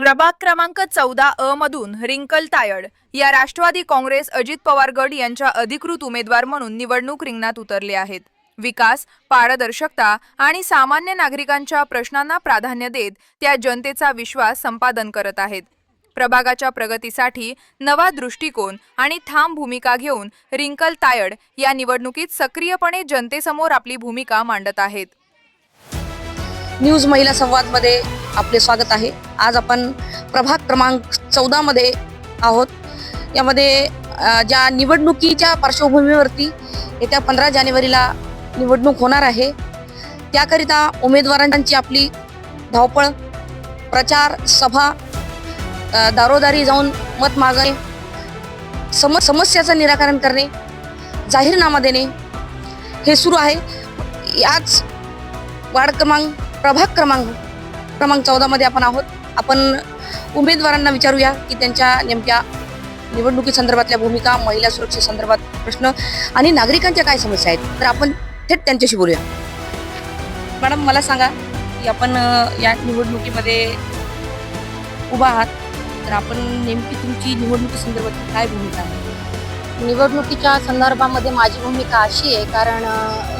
प्रभाग क्रमांक चौदा अ मधून रिंकल तायड या राष्ट्रवादी काँग्रेस अजित पवार गट यांच्या अधिकृत उमेदवार म्हणून निवडणूक रिंगणात उतरले आहेत. विकास पारदर्शकता आणि सामान्य नागरिकांच्या प्रश्नांना प्राधान्य देत त्या जनतेचा विश्वास संपादन करत आहेत. प्रभागाच्या प्रगतीसाठी नवा दृष्टिकोन आणि ठाम भूमिका घेऊन रिंकल तायड या निवडणुकीत सक्रियपणे जनतेसमोर आपली भूमिका मांडत आहेत. न्यूज महिला संवादमध्ये आपले स्वागत आहे. आज आपण प्रभाग क्रमांक चौदामध्ये आहोत. यामध्ये ज्या निवडणुकीच्या पार्श्वभूमीवरती येत्या पंधरा जानेवारीला निवडणूक होणार आहे त्याकरिता उमेदवारांची आपली धावपळ प्रचार सभा दारोदारी जाऊन मत मागणे सम समस्याचं निराकरण करणे जाहीरनामा देणे हे सुरू आहे. याच वार्ड क्रमांक प्रभाग क्रमांक क्रमांक चौदामध्ये आपण आहोत. आपण उमेदवारांना विचारूया की त्यांच्या नेमक्या निवडणुकी संदर्भातल्या भूमिका महिला सुरक्षेसंदर्भात प्रश्न आणि नागरिकांच्या काय समस्या आहेत तर आपण थेट त्यांच्याशी बोलूया. मॅडम मला सांगा की आपण या निवडणुकीमध्ये उभा आहात तर आपण नेमकी तुमची निवडणुकी संदर्भात काय भूमिका आहे? निवडणुकीच्या संदर्भामध्ये माझी भूमिका अशी आहे कारण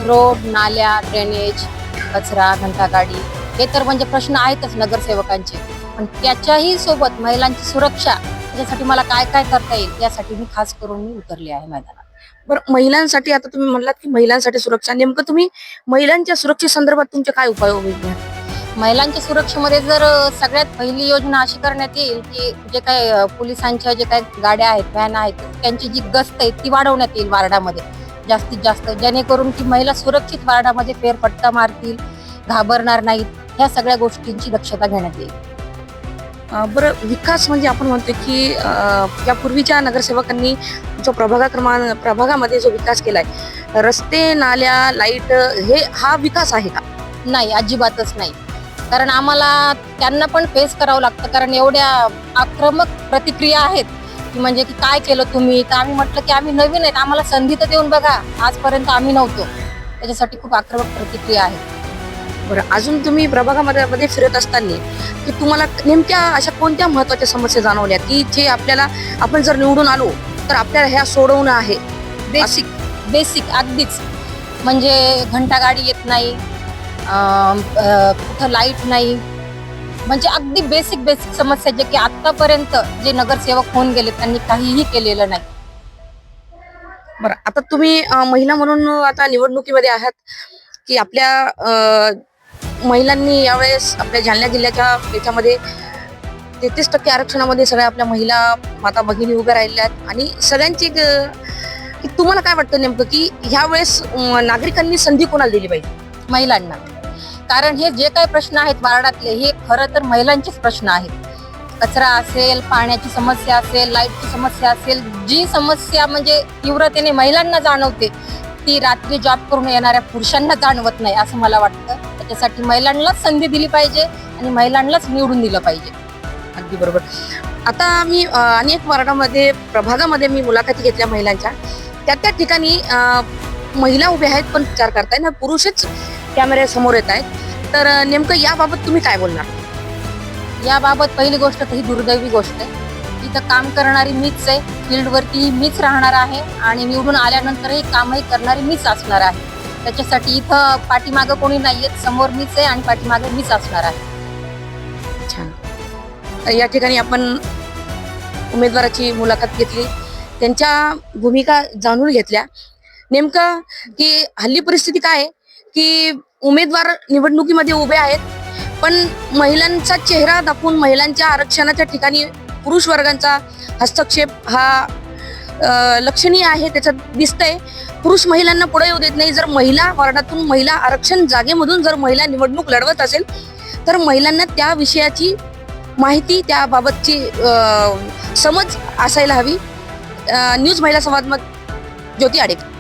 रोड नाल्या ड्रेनेज कचरा घंटागाडी हे तर म्हणजे प्रश्न आहेतच नगरसेवकांचे. पण त्याच्याही सोबत महिलांची सुरक्षा त्याच्यासाठी मला काय काय करता येईल यासाठी मी खास करून मी उतरले आहे मैदानात. बरं महिलांसाठी आता तुम्ही म्हणलात की महिलांसाठी सुरक्षा. नेमकं तुम्ही महिलांच्या सुरक्षेसंदर्भात तुमचे काय उपाय योजना महिलांच्या सुरक्षेमध्ये जर सगळ्यात पहिली योजना अशी करण्यात येईल की जे काय पोलिसांच्या जे काही गाड्या आहेत व्हॅन आहेत त्यांची जी गस्त आहे ती वाढवण्यात येईल वार्डामध्ये. जास्तीत जास्त जेणेकरून की महिला सुरक्षित वार्डामध्ये फेरफटका मारतील घाबरणार नाहीत ह्या सगळ्या गोष्टींची दक्षता घेण्यात येईल. बरं विकास म्हणजे आपण म्हणतो की अं, या पूर्वीच्या नगरसेवकांनी जो प्रभागा क्रमांक प्रभागामध्ये जो विकास केलाय रस्ते नाल्या लाइट हे हा विकास आहे का? नाही अजिबातच नाही. कारण आम्हाला त्यांना पण फेस करावं लागतं कारण एवढ्या आक्रमक प्रतिक्रिया आहेत की म्हणजे की काय केलं तुम्ही? तर आम्ही म्हटलं की आम्ही नवीन आहेत. आम्हाला संधी तर देऊन बघा. आजपर्यंत आम्ही नव्हतो. त्याच्यासाठी खूप आक्रमक प्रतिक्रिया आहे. बरं अजून तुम्ही प्रभागामध्ये मध्ये फिरत असताना की तुम्हाला नेमक्या अशा कोणत्या महत्त्वाच्या समस्या जाणवल्या की जे आपल्याला आपण जर निवडून आलो तर आपल्याला ह्या सोडवणं आहे? बेसिक बेसिक अगदीच. म्हणजे घंटागाडी येत नाही. अं, अं, कुठं लाइट नाही. म्हणजे अगदी बेसिक बेसिक समस्या जे की आतापर्यंत जे नगरसेवक होऊन गेले त्यांनी काहीही केलेलं नाही. बरं आता तुम्ही अं, महिला म्हणून आता निवडणुकीमध्ये आहात की आपल्या अं, महिलांनी यावेळेस आपल्या जालना जिल्ह्याच्या याच्यामध्ये तेहतीस टक्के आरक्षणामध्ये सगळ्या आपल्या महिला माता भगिनी उभ्या राहिल्या आहेत आणि सगळ्यांची एक, अं, की तुम्हाला काय वाटतं नेमकं की ह्या वेळेस नागरिकांनी संधी कोणाला दिली पाहिजे? महिलांना. कारण हे जे काही प्रश्न आहेत वार्डातले हे खरं तर महिलांचेच प्रश्न आहेत. कचरा असेल पाण्याची समस्या असेल लाईटची समस्या असेल जी समस्या म्हणजे तीव्रतेने महिलांना जाणवते ती रात्री जॉब करून येणाऱ्या पुरुषांना जाणवत नाही असं मला वाटतं. त्याच्यासाठी महिलांनाच संधी दिली पाहिजे आणि महिलांनाच निवडून दिलं पाहिजे. अगदी बरोबर. आता मी अनेक वार्डामध्ये प्रभागामध्ये मी मुलाखती घेतल्या महिलांच्या. त्या त्या ठिकाणी महिला उभ्या आहेत पण विचार करताय ना पुरुषच कॅमेऱ्या समोर येत आहेत. तर नेमकं याबाबत तुम्ही काय बोलणार? याबाबत पहिली गोष्ट तर ही दुर्दैवी गोष्ट आहे. इथं काम करणारी मीच आहे. फील्डवरती मीच राहणार आहे आणि निवडून आल्यानंतरही कामही करणारी मीच असणार आहे. त्याच्यासाठी इथं पाठीमागं कोणी नाहीये. समोर मीच आहे आणि पाठीमागं मीच असणार आहे. छान. तर या ठिकाणी आपण उमेदवाराची मुलाखत घेतली. त्यांच्या भूमिका जाणून घेतल्या. नेमकं की हल्ली परिस्थिती काय आहे? की उमेदवार निवडणुकीमध्ये उभे आहेत पण महिलांचा चेहरा दाखवून महिलांच्या आरक्षणाच्या ठिकाणी पुरुष वर्गांचा हस्तक्षेप हा लक्षणीय आहे त्याच्यात दिसतंय. पुरुष महिलांना पुढे येऊ देत नाही. जर महिला वार्डातून महिला आरक्षण जागेमधून जर महिला निवडणूक लढवत असेल तर महिलांना त्या विषयाची माहिती त्याबाबतची समज असायला हवी. न्यूज महिला संवाद ज्योती आडेकर.